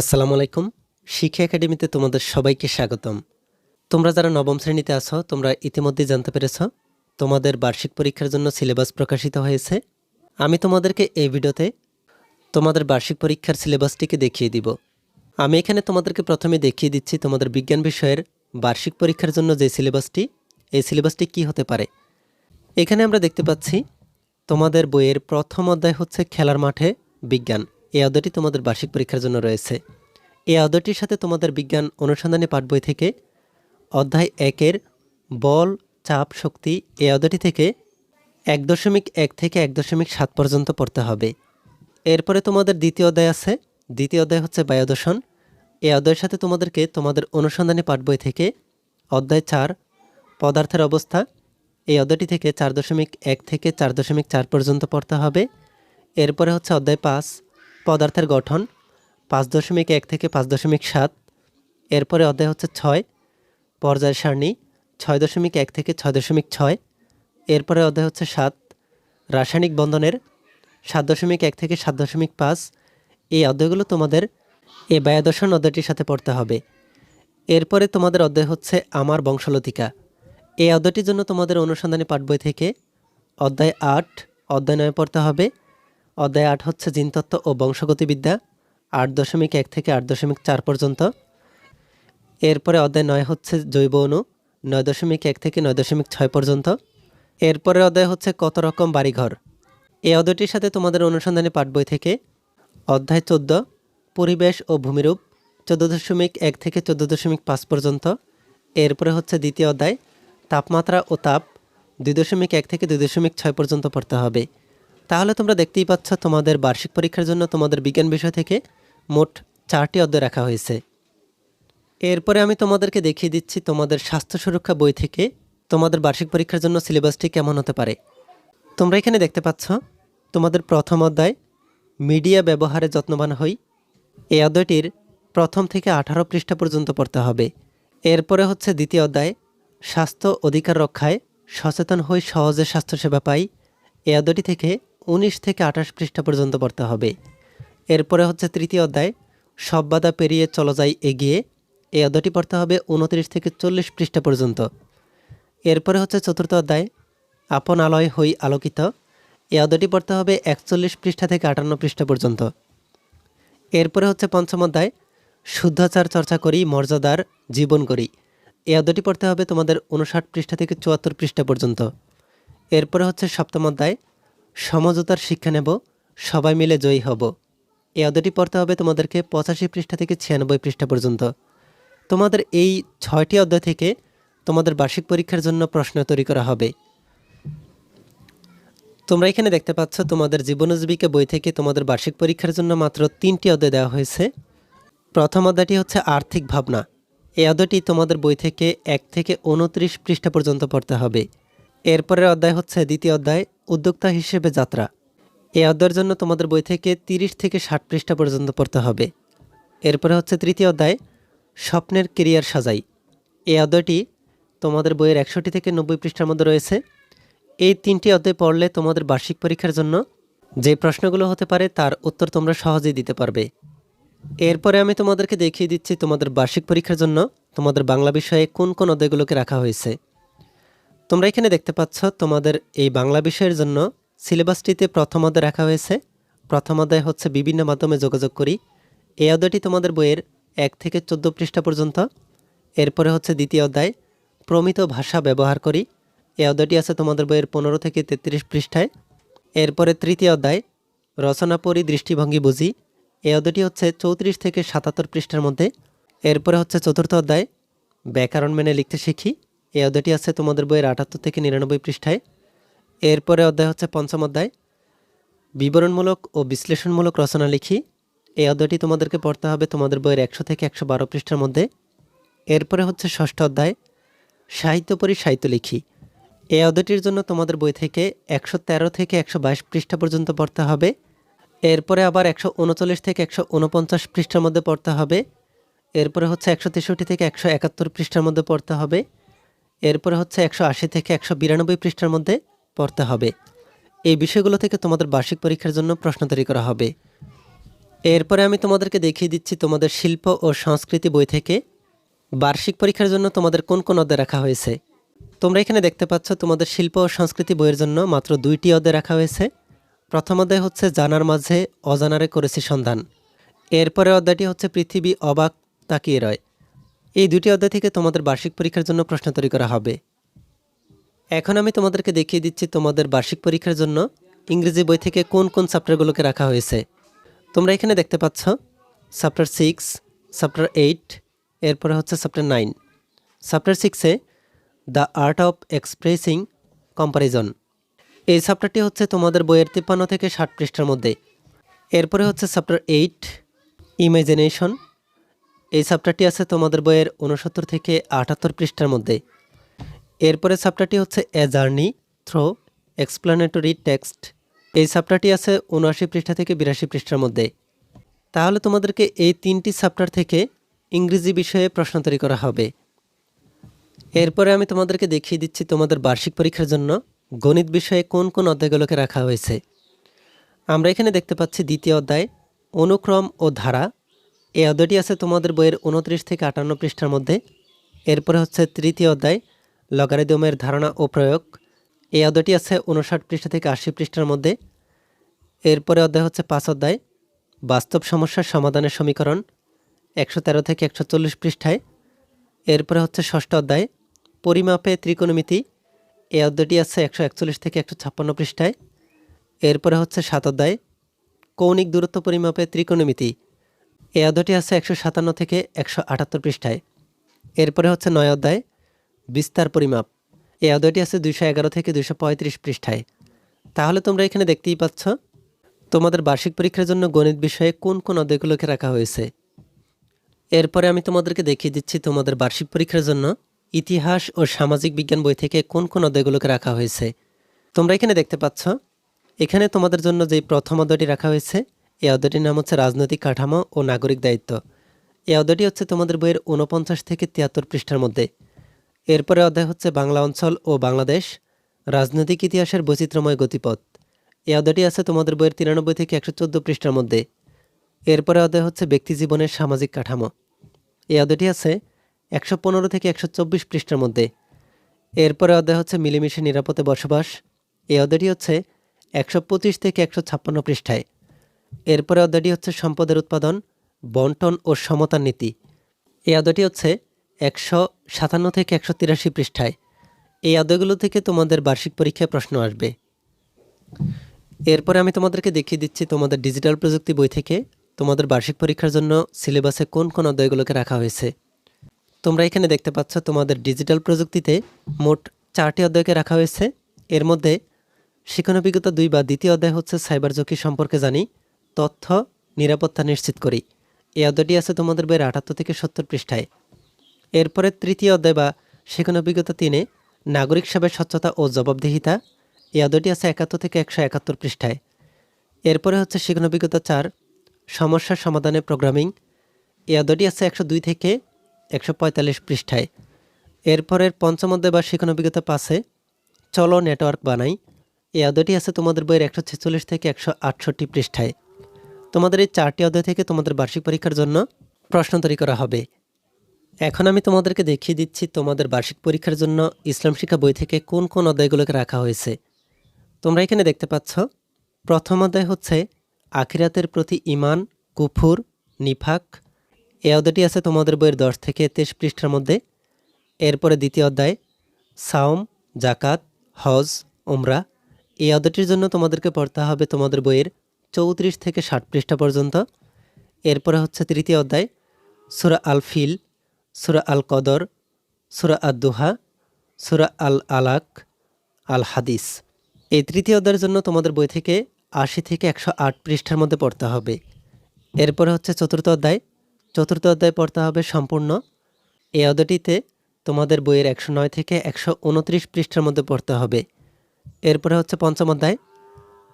আসসালামু আলাইকুম। শিক্ষা একাডেমিতে তোমাদের সবাইকে স্বাগতম। তোমরা যারা নবম শ্রেণীতে আছো, তোমরা ইতিমধ্যে জানতে পেরেছ তোমাদের বার্ষিক পরীক্ষার জন্য সিলেবাস প্রকাশিত হয়েছে। আমি তোমাদেরকে এই ভিডিওতে তোমাদের বার্ষিক পরীক্ষার সিলেবাসটিকে দেখিয়ে দিব। আমি এখানে তোমাদেরকে প্রথমে দেখিয়ে দিচ্ছি তোমাদের বিজ্ঞান বিষয়ের বার্ষিক পরীক্ষার জন্য যে সিলেবাসটি, এই সিলেবাসটি কি হতে পারে। এখানে আমরা দেখতে পাচ্ছি তোমাদের বইয়ের প্রথম অধ্যায় হচ্ছে খেলার মাঠে বিজ্ঞান। এই অধ্যায়টি তোমাদের বার্ষিক পরীক্ষার জন্য রয়েছে। এই অধ্যায়টির সাথে তোমাদের বিজ্ঞান অনুসন্ধানী পাঠ বই থেকে অধ্যায় একের বল, চাপ, শক্তি এই অধ্যায়টি থেকে এক দশমিক এক থেকে এক দশমিক সাত পর্যন্ত পড়তে হবে। এরপরে তোমাদের দ্বিতীয় অধ্যায় আছে। দ্বিতীয় অধ্যায় হচ্ছে বায়ুদূষণ। এই অধ্যায়ের সাথে তোমাদেরকে তোমাদের অনুসন্ধানী পাঠ বই থেকে অধ্যায় চার, পদার্থের অবস্থা এই অধ্যায়টি থেকে চার দশমিক এক থেকে চার দশমিক চার পর্যন্ত পড়তে হবে। এরপরে হচ্ছে অধ্যায় পাঁচ পদার্থের গঠন পাঁচ দশমিক এক থেকে পাঁচ দশমিক সাত, এরপরে অধ্যায় হচ্ছে ছয় পর্যায় সারণী ছয় দশমিক এক থেকে ছয় দশমিক ছয়, এরপরে অধ্যায় হচ্ছে সাত, রাসায়নিক বন্ধনের সাত দশমিক এক থেকে সাত দশমিক পাঁচ। এই অধ্যায়গুলো তোমাদের এই ব্যয়দর্শন অধ্যায়টির সাথে পড়তে হবে। এরপরে তোমাদের অধ্যায় হচ্ছে আমার বংশলতিকা। এই অধ্যায়টির জন্য তোমাদের অনুসন্ধানী পাঠ বই থেকে অধ্যায় আট, অধ্যায় নয় পড়তে হবে। অধ্যায় আট হচ্ছে জিনতত্ত্ব ও বংশগতিবিদ্যা, আট দশমিক এক থেকে আট দশমিক চার পর্যন্ত। এরপরে অধ্যায় নয় হচ্ছে জৈব অণু, নয় দশমিক এক থেকে নয় দশমিক ছয় পর্যন্ত। এরপরে অধ্যায় হচ্ছে কত রকম বাড়িঘর। এই অধ্যায়টির সাথে তোমাদের অনুসন্ধানী পাঠ বই থেকে অধ্যায় চোদ্দ, পরিবেশ ও ভূমিরূপ, চোদ্দ দশমিক এক থেকে চোদ্দ দশমিক পাঁচ পর্যন্ত। এরপরে হচ্ছে দ্বিতীয় অধ্যায়, তাপমাত্রা ও তাপ, দুই দশমিক এক থেকে দুই দশমিক ছয় পর্যন্ত পড়তে হবে। তাহলে তোমরা দেখতেই পাচ্ছ তোমাদের বার্ষিক পরীক্ষার জন্য তোমাদের বিজ্ঞান বিষয় থেকে মোট চারটি অধ্যায় রাখা হয়েছে। এরপরে আমি তোমাদেরকে দেখিয়ে দিচ্ছি তোমাদের স্বাস্থ্য সুরক্ষা বই থেকে তোমাদের বার্ষিক পরীক্ষার জন্য সিলেবাসটি কেমন হতে পারে। তোমরা এখানে দেখতে পাচ্ছ তোমাদের প্রথম অধ্যায়, মিডিয়া ব্যবহারে যত্নবান হই। এই অধ্যায়টির প্রথম থেকে আঠারো পৃষ্ঠা পর্যন্ত পড়তে হবে। এরপরে হচ্ছে দ্বিতীয় অধ্যায়, স্বাস্থ্য অধিকার রক্ষায় সচেতন হই সহজে স্বাস্থ্যসেবা পাই। এই অধ্যায়টি থেকে উনিশ থেকে আঠাশ পৃষ্ঠা পর্যন্ত পড়তে হবে। এরপরে হচ্ছে তৃতীয় অধ্যায়, সব বাধা পেরিয়ে চলো যাই এগিয়ে। এই অধ্যায়টি পড়তে হবে উনত্রিশ থেকে চল্লিশ পৃষ্ঠা পর্যন্ত। এরপরে হচ্ছে চতুর্থ অধ্যায়, আপন আলয় হই আলোকিত। এই অধ্যায়টি পড়তে হবে একচল্লিশ পৃষ্ঠা থেকে আটান্ন পৃষ্ঠা পর্যন্ত। এরপরে হচ্ছে পঞ্চম অধ্যায়, শুদ্ধাচার চর্চা করি, মর্যাদার জীবন করি। এই অধ্যায়টি পড়তে হবে তোমাদের উনষাট পৃষ্ঠা থেকে চুয়াত্তর পৃষ্ঠা পর্যন্ত। এরপরে হচ্ছে সপ্তম অধ্যায় সমঝোতার শিক্ষা নেব, সবাই মিলে জয়ী হব। এই অধ্যায়টি পড়তে হবে তোমাদেরকে পঁচাশি পৃষ্ঠা থেকে ছিয়ানব্বই পৃষ্ঠা পর্যন্ত। তোমাদের এই ছয়টি অধ্যায় থেকে তোমাদের বার্ষিক পরীক্ষার জন্য প্রশ্ন তৈরি করা হবে। তোমরা এখানে দেখতে পাচ্ছ, তোমাদের জীবনজীবিকা বই থেকে তোমাদের বার্ষিক পরীক্ষার জন্য মাত্র তিনটি অধ্যায় দেওয়া হয়েছে। প্রথম অধ্যায়টি হচ্ছে আর্থিক ভাবনা। এই অধ্যায়টি তোমাদের বই থেকে এক থেকে উনত্রিশ পৃষ্ঠা পর্যন্ত পড়তে হবে। এরপরের অধ্যায় হচ্ছে দ্বিতীয় অধ্যায় উদ্যোক্তা হিসেবে যাত্রা। এই অধ্যায়ের জন্য তোমাদের বই থেকে তিরিশ থেকে ষাট পৃষ্ঠা পর্যন্ত পড়তে হবে। এরপরে হচ্ছে তৃতীয় অধ্যায়, স্বপ্নের কেরিয়ার সাজাই। এই অধ্যায়টি তোমাদের বইয়ের একষট্টি থেকে নব্বই পৃষ্ঠার মধ্যে রয়েছে। এই তিনটি অধ্যায় পড়লে তোমাদের বার্ষিক পরীক্ষার জন্য যে প্রশ্নগুলো হতে পারে তার উত্তর তোমরা সহজেই দিতে পারবে। এরপরে আমি তোমাদেরকে দেখিয়ে দিচ্ছি তোমাদের বার্ষিক পরীক্ষার জন্য তোমাদের বাংলা বিষয়ে কোন কোন অধ্যায়গুলোকে রাখা হয়েছে। তোমরা এখানে দেখতে পাচ্ছ তোমাদের এই বাংলা বিষয়ের জন্য সিলেবাসটিতে প্রথম অধ্যায় রাখা হয়েছে। প্রথম অধ্যায় হচ্ছে বিভিন্ন মাধ্যমে যোগাযোগ করি। এই অধ্যায়টি তোমাদের বইয়ের এক থেকে চোদ্দ পৃষ্ঠা পর্যন্ত। এরপরে হচ্ছে দ্বিতীয় অধ্যায়, প্রমিত ভাষা ব্যবহার করি। এই অধ্যায়টি আছে তোমাদের বইয়ের পনেরো থেকে তেত্রিশ পৃষ্ঠায়। এরপরে তৃতীয় অধ্যায়, রচনা পরি দৃষ্টিভঙ্গি বুঝি। এই অধ্যায়টি হচ্ছে চৌত্রিশ থেকে সাতাত্তর পৃষ্ঠার মধ্যে। এরপরে হচ্ছে চতুর্থ অধ্যায়, ব্যাকরণ মেনে লিখতে শিখি। এই অধ্যায়টি আছে তোমাদের বইয়ের আটাত্তর থেকে নিরানব্বই পৃষ্ঠায়। এরপরে অধ্যায় হচ্ছে পঞ্চম অধ্যায়। বিবরণমূলক ও বিশ্লেষণমূলক রচনা লিখি। এই অধ্যায়টি তোমাদেরকে পড়তে হবে তোমাদের বইয়ের একশো থেকে একশো বারো পৃষ্ঠার মধ্যে। এরপরে হচ্ছে ষষ্ঠ অধ্যায়, সাহিত্য পরি সাহিত্য লিখি। এই অধ্যায়টির জন্য তোমাদের বই থেকে একশো তেরো থেকে একশো বাইশ পৃষ্ঠা পর্যন্ত পড়তে হবে। এরপরে আবার একশো উনচল্লিশ থেকে একশো উনপঞ্চাশ পৃষ্ঠার মধ্যে পড়তে হবে। এরপরে হচ্ছে একশো তেষট্টি থেকে একশো একাত্তর পৃষ্ঠার মধ্যে পড়তে হবে। এরপরে হচ্ছে একশো আশি থেকে একশো বিরানব্বই পৃষ্ঠার মধ্যে পড়তে হবে। এই বিষয়গুলো থেকে তোমাদের বার্ষিক পরীক্ষার জন্য প্রশ্ন তৈরি করা হবে। এরপরে আমি তোমাদেরকে দেখিয়ে দিচ্ছি তোমাদের শিল্প ও সংস্কৃতি বই থেকে বার্ষিক পরীক্ষার জন্য তোমাদের কোন কোন অধ্যায় রাখা হয়েছে। তোমরা এখানে দেখতে পাচ্ছ তোমাদের শিল্প ও সংস্কৃতি বইয়ের জন্য মাত্র দুইটি অধ্যায় রাখা হয়েছে। প্রথম অধ্যায় হচ্ছে জানার মাঝে অজানারে করেছি সন্ধান। এরপরে অধ্যায়টি হচ্ছে পৃথিবী অবাক তাকিয়ে রয়। এই দুটি অধ্যায় থেকে তোমাদের বার্ষিক পরীক্ষার জন্য প্রশ্ন তৈরি করা হবে। এখন আমি তোমাদেরকে দেখিয়ে দিচ্ছি তোমাদের বার্ষিক পরীক্ষার জন্য ইংরেজি বই থেকে কোন কোন চ্যাপ্টারগুলোকে রাখা হয়েছে। তোমরা এখানে দেখতে পাচ্ছ চ্যাপ্টার সিক্স, চ্যাপ্টার এইট, এরপরে হচ্ছে চ্যাপ্টার নাইন। চ্যাপ্টার সিক্সে the art of expressing comparison. এই চ্যাপ্টারটি হচ্ছে তোমাদের বইয়ের তিপ্পান্ন থেকে ষাট পৃষ্ঠার মধ্যে। এরপরে হচ্ছে চ্যাপ্টার এইট, ইমাজিনেশন এই চ্যাপ্টারটি আছে তোমাদের বইয়ের উনসত্তর থেকে আটাত্তর পৃষ্ঠার মধ্যে। এরপরে চ্যাপ্টারটি হচ্ছে a journey through explanatory text এই চ্যাপ্টারটি আছে উনআশি পৃষ্ঠা থেকে বিরাশি পৃষ্ঠার মধ্যে। তাহলে তোমাদেরকে এই তিনটি চ্যাপ্টার থেকে ইংরেজি বিষয়ে প্রশ্ন তৈরি করা হবে। এরপরে আমি তোমাদেরকে দেখিয়ে দিচ্ছি তোমাদের বার্ষিক পরীক্ষার জন্য গণিত বিষয়ে কোন কোন অধ্যায়গুলোকে রাখা হয়েছে। আমরা এখানে দেখতে পাচ্ছি দ্বিতীয় অধ্যায়, অনুক্রম ও ধারা এই অধ্যায়টি আছে তোমাদের বইয়ের উনত্রিশ থেকে আটান্ন পৃষ্ঠার মধ্যে। এরপরে হচ্ছে তৃতীয় অধ্যায়, লগারিদমের ধারণা ও প্রয়োগ। এই অধ্যায়টি আছে উনষাট পৃষ্ঠা থেকে আশি পৃষ্ঠার মধ্যে। এরপরে অধ্যায় হচ্ছে পাঁচ অধ্যায়, বাস্তব সমস্যার সমাধানের সমীকরণ, একশো তেরো থেকে একশো চল্লিশ পৃষ্ঠায়। এরপরে হচ্ছে ষষ্ঠ অধ্যায়, পরিমাপে ত্রিকোণমিতি। এই অধ্যায়টি আছে একশো একচল্লিশ থেকে একশো ছাপ্পান্ন পৃষ্ঠায়। এরপরে হচ্ছে সাত অধ্যায়, কৌণিক দূরত্ব পরিমাপে ত্রিকোণমিতি। এই অধ্যায়টি আছে একশো সাতান্ন থেকে একশো আটাত্তর পৃষ্ঠায়। এরপরে হচ্ছে নয় অধ্যায়, বিস্তার পরিমাপ। এই অধ্যায়টি আছে দুইশো এগারো থেকে দুইশো পঁয়ত্রিশ পৃষ্ঠায়। তাহলে তোমরা এখানে দেখতেই পাচ্ছ, তোমাদের বার্ষিক পরীক্ষার জন্য গণিত বিষয়ে কোন কোন অধ্যায়গুলোকে রাখা হয়েছে। এরপরে আমি তোমাদেরকে দেখিয়ে দিচ্ছি তোমাদের বার্ষিক পরীক্ষার জন্য ইতিহাস ও সামাজিক বিজ্ঞান বই থেকে কোন কোন অধ্যায়গুলোকে রাখা হয়েছে। তোমরা এখানে দেখতে পাচ্ছ, এখানে তোমাদের জন্য যেই প্রথম অধ্যায়টি রাখা হয়েছে এই অধ্যায়টির নাম হচ্ছে রাজনৈতিক কাঠামো ও নাগরিক দায়িত্ব। এই অধ্যায়টি হচ্ছে তোমাদের বইয়ের উনপঞ্চাশ থেকে তিয়াত্তর পৃষ্ঠার মধ্যে। এরপরে অধ্যায় হচ্ছে বাংলা অঞ্চল ও বাংলাদেশ, রাজনৈতিক ইতিহাসের বৈচিত্র্যময় গতিপথ। এই অধ্যায়টি আছে তোমাদের বইয়ের তিরানব্বই থেকে একশো চোদ্দ পৃষ্ঠার মধ্যে। এরপরে অধ্যায় হচ্ছে ব্যক্তি জীবনের সামাজিক কাঠামো। এই অধ্যায়টি আছে একশো পনেরো থেকে একশো চব্বিশ পৃষ্ঠার মধ্যে। এরপরে অধ্যায় হচ্ছে মিলেমিশে নিরাপদে বসবাস। এই অধ্যায়টি হচ্ছে একশো পঁচিশ থেকে একশো ছাপ্পান্ন পৃষ্ঠায়। এরপরে অধ্যায়টি হচ্ছে সম্পদের উৎপাদন, বন্টন ও সমতার নীতি। এই অধ্যায়টি হচ্ছে একশো সাতান্ন থেকে একশো তিরাশি পৃষ্ঠায়। এই অধ্যায়গুলো থেকে তোমাদের বার্ষিক পরীক্ষায় প্রশ্ন আসবে। এরপরে আমি তোমাদেরকে দেখিয়ে দিচ্ছি তোমাদের ডিজিটাল প্রযুক্তি বই থেকে তোমাদের বার্ষিক পরীক্ষার জন্য সিলেবাসে কোন কোন অধ্যায়গুলোকে রাখা হয়েছে। তোমরা এখানে দেখতে পাচ্ছ তোমাদের ডিজিটাল প্রযুক্তিতে মোট চারটি অধ্যায়কে রাখা হয়েছে। এর মধ্যে শিক্ষানবিজ্ঞতা দুই বা দ্বিতীয় অধ্যায় হচ্ছে সাইবার ঝুঁকি সম্পর্কে জানি। তথ্য নিরাপত্তা নিশ্চিত করি। এই অধ্যায়টি আছে তোমাদের বইয়ের আটাত্তর থেকে সত্তর পৃষ্ঠায়। এরপরে তৃতীয় অধ্যায় বা শিক্ষানবিজ্ঞতা তিনে, নাগরিক সেবার স্বচ্ছতা ও জবাবদিহিতা। এই অধ্যায়টি আছে একাত্তর থেকে একশো একাত্তর পৃষ্ঠায়। এরপরে হচ্ছে শিক্ষানবিজ্ঞতা চার সমস্যার সমাধানে প্রোগ্রামিং। এই অধ্যায়টি আছে একশো দুই থেকে একশো পঁয়তাল্লিশ পৃষ্ঠায়। এরপরের পঞ্চম অধ্যায় বা অভিজ্ঞতা পাশে চলো নেটওয়ার্ক বানাই। এই অধ্যায়টি আছে তোমাদের বইয়ের একশো ছেচল্লিশ থেকে একশো আটষট্টি পৃষ্ঠায়। তোমাদের এই চারটি অধ্যায় থেকে তোমাদের বার্ষিক পরীক্ষার জন্য প্রশ্ন তৈরি করা হবে। এখন আমি তোমাদেরকে দেখিয়ে দিচ্ছি তোমাদের বার্ষিক পরীক্ষার জন্য ইসলাম শিক্ষা বই থেকে কোন কোন অধ্যায়গুলোকে রাখা হয়েছে। তোমরা এখানে দেখতে পাচ্ছ, প্রথম অধ্যায় হচ্ছে আখিরাতের প্রতি ইমান কুফুর, নিফাক। এই অধ্যায়টি আছে তোমাদের বইয়ের দশ থেকে তেইশ পৃষ্ঠার মধ্যে। এরপরে দ্বিতীয় অধ্যায়, সাওম জাকাত হজ, উমরা। এই অধ্যায়টির জন্য তোমাদেরকে পড়তে হবে তোমাদের বইয়ের চৌত্রিশ থেকে ষাট পৃষ্ঠা পর্যন্ত। এরপরে হচ্ছে তৃতীয় অধ্যায়, সুরা আল ফিল সুরা আল কদর সুরা আদ দুহা সুরা আল আলাক আল হাদিস এই তৃতীয় অধ্যায়ের জন্য তোমাদের বই থেকে আশি থেকে একশো আট পৃষ্ঠার মধ্যে পড়তে হবে। এরপরে হচ্ছে চতুর্থ অধ্যায় চতুর্থ অধ্যায় পড়তে হবে সম্পূর্ণ। এই অধ্যায়টিতে তোমাদের বইয়ের একশো নয় থেকে একশো উনত্রিশ পৃষ্ঠার মধ্যে পড়তে হবে। এরপরে হচ্ছে পঞ্চম অধ্যায়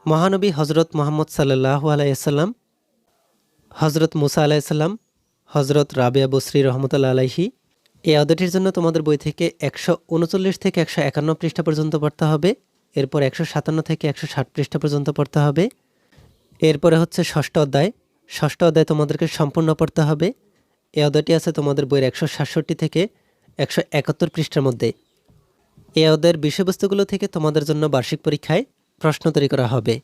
মহানবী হজরত মোহাম্মদ সাল্লাহ আলাইসাল্লাম হজরত মুসা আলাইসাল্লাম হজরত রাবিয়া বসরি রহমতুল্লা আলাইহি, এই অধ্যায়টির জন্য তোমাদের বই থেকে একশো উনচল্লিশ থেকে একশো একান্ন পৃষ্ঠা পর্যন্ত পড়তে হবে, এরপর একশো সাতান্ন থেকে একশো ষাট পৃষ্ঠা পর্যন্ত পড়তে হবে, এরপরে হচ্ছে ষষ্ঠ অধ্যায়। ষষ্ঠ অধ্যায় তোমাদেরকে সম্পূর্ণ পড়তে হবে, এই অধ্যায়টি আছে তোমাদের বইয়ের একশো সাতষট্টি থেকে একশো একাত্তর পৃষ্ঠার মধ্যে। এই অধ্যায়ের বিষয়বস্তুগুলো থেকে তোমাদের জন্য বার্ষিক পরীক্ষায় প্রশ্ন তৈরি করা হবে।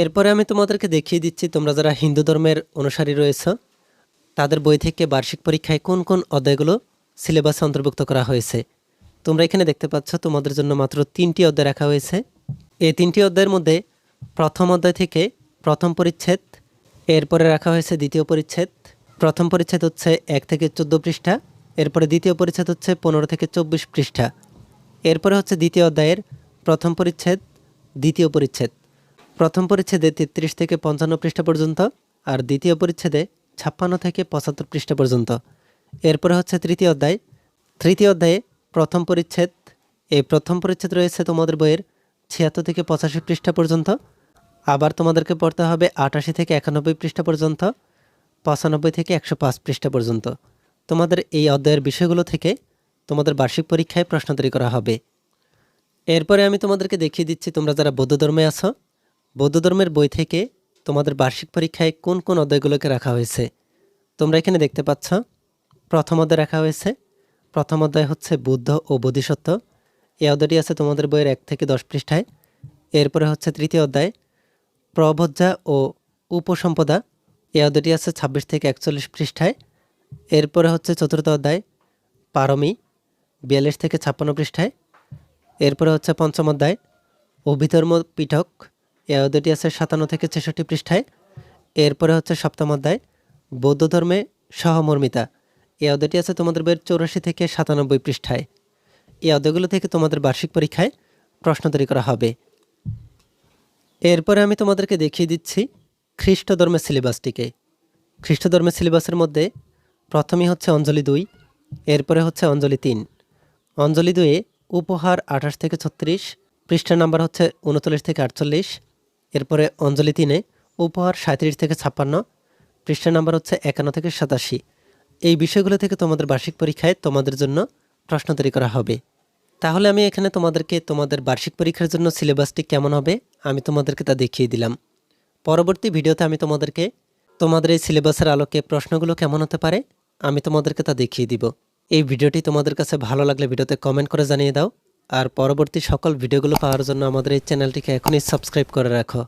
এরপরে আমি তোমাদেরকে দেখিয়ে দিচ্ছি তোমরা যারা হিন্দু ধর্মের অনুসারী রয়েছে, তাদের বই থেকে বার্ষিক পরীক্ষায় কোন কোন অধ্যায়গুলো সিলেবাসে অন্তর্ভুক্ত করা হয়েছে। তোমরা এখানে দেখতে পাচ্ছ তোমাদের জন্য মাত্র তিনটি অধ্যায় রাখা হয়েছে। এই তিনটি অধ্যায়ের মধ্যে প্রথম অধ্যায় থেকে প্রথম পরিচ্ছেদ, এরপরে রাখা হয়েছে দ্বিতীয় পরিচ্ছেদ। প্রথম পরিচ্ছেদ হচ্ছে এক থেকে চোদ্দ পৃষ্ঠা, এরপরে দ্বিতীয় পরিচ্ছেদ হচ্ছে পনেরো থেকে চব্বিশ পৃষ্ঠা। এরপরে হচ্ছে দ্বিতীয় অধ্যায়ের প্রথম পরিচ্ছেদ দ্বিতীয় পরিচ্ছেদ। প্রথম পরিচ্ছেদে তেত্রিশ থেকে পঞ্চান্ন পৃষ্ঠা পর্যন্ত আর দ্বিতীয় পরিচ্ছেদে ছাপ্পান্ন থেকে পঁচাত্তর পৃষ্ঠা পর্যন্ত। এরপরে হচ্ছে তৃতীয় অধ্যায়। তৃতীয় অধ্যায়ে প্রথম পরিচ্ছেদ। এই প্রথম পরিচ্ছেদ রয়েছে তোমাদের বইয়ের ছিয়াত্তর থেকে পঁচাশি পৃষ্ঠা পর্যন্ত। আবার তোমাদেরকে পড়তে হবে আটাশি থেকে একানব্বই পৃষ্ঠা পর্যন্ত, পঁচানব্বই থেকে একশো পাঁচ পৃষ্ঠা পর্যন্ত। তোমাদের এই অধ্যায়ের বিষয়গুলো থেকে তোমাদের বার্ষিক পরীক্ষায় প্রশ্ন তৈরি করা হবে। এরপরে আমি তোমাদেরকে দেখিয়ে দিচ্ছি তোমরা যারা বৌদ্ধ ধর্মে আছো। বৌদ্ধ ধর্মের বই থেকে তোমাদের বার্ষিক পরীক্ষায় কোন কোন অধ্যায়গুলোকে রাখা হয়েছে। তোমরা এখানে দেখতে পাচ্ছ, প্রথম অধ্যায় রাখা হয়েছে। প্রথম অধ্যায় হচ্ছে বুদ্ধ ও বোধিসত্ত্ব। এই অধ্যায়টি আছে তোমাদের বইয়ের এক থেকে দশ পৃষ্ঠায়। এরপরে হচ্ছে তৃতীয় অধ্যায় প্রভজ্জা ও উপসম্পদা। এই অধ্যায়টি আছে ছাব্বিশ থেকে একচল্লিশ পৃষ্ঠায়। এরপরে হচ্ছে চতুর্থ অধ্যায়, পারমি, বিয়াল্লিশ থেকে ছাপ্পান্ন পৃষ্ঠায়। এরপরে হচ্ছে পঞ্চম অধ্যায় অভিধর্ম পিঠক এই অধ্যায়টি আছে সাতান্ন থেকে ছেষট্টি পৃষ্ঠায়। এরপরে হচ্ছে সপ্তম অধ্যায়, বৌদ্ধ ধর্মে সহমর্মিতা এই অধ্যায়টি আছে তোমাদের বের চৌরাশি থেকে সাতানব্বই পৃষ্ঠায়। এই অধ্যায়গুলো থেকে তোমাদের বার্ষিক পরীক্ষায় প্রশ্ন তৈরি করা হবে। এরপরে আমি তোমাদেরকে দেখিয়ে দিচ্ছি খ্রিস্ট ধর্মের সিলেবাসটিকে। খ্রিস্ট ধর্মের সিলেবাসের মধ্যে প্রথমেই হচ্ছে অঞ্জলি দুই, এরপরে হচ্ছে অঞ্জলি তিন। অঞ্জলি দুয়ে উপহার আঠাশ থেকে ছত্রিশ পৃষ্ঠা নাম্বার হচ্ছে উনচল্লিশ থেকে আটচল্লিশ, এরপরে অঞ্জলি তিনে, উপহার সাঁত্রিশ থেকে ছাপ্পান্ন পৃষ্ঠা নাম্বার হচ্ছে একান্ন থেকে সাতাশি। এই বিষয়গুলো থেকে তোমাদের বার্ষিক পরীক্ষায় তোমাদের জন্য প্রশ্ন তৈরি করা হবে। তাহলে আমি এখানে তোমাদেরকে তোমাদের বার্ষিক পরীক্ষার জন্য সিলেবাসটি কেমন হবে আমি তোমাদেরকে তা দেখিয়ে দিলাম। পরবর্তী ভিডিওতে আমি তোমাদেরকে তোমাদের এই সিলেবাসের আলোকে প্রশ্নগুলো কেমন হতে পারে আমি তোমাদেরকে তা দেখিয়ে দিব। এই ভিডিওটি তোমাদের কাছে ভালো লাগলে ভিডিওতে কমেন্ট করে জানিয়ে দাও। আর পরবর্তী সকল ভিডিওগুলো পাওয়ার জন্য আমাদের এই চ্যানেলটিকে এখনই সাবস্ক্রাইব করে রাখো।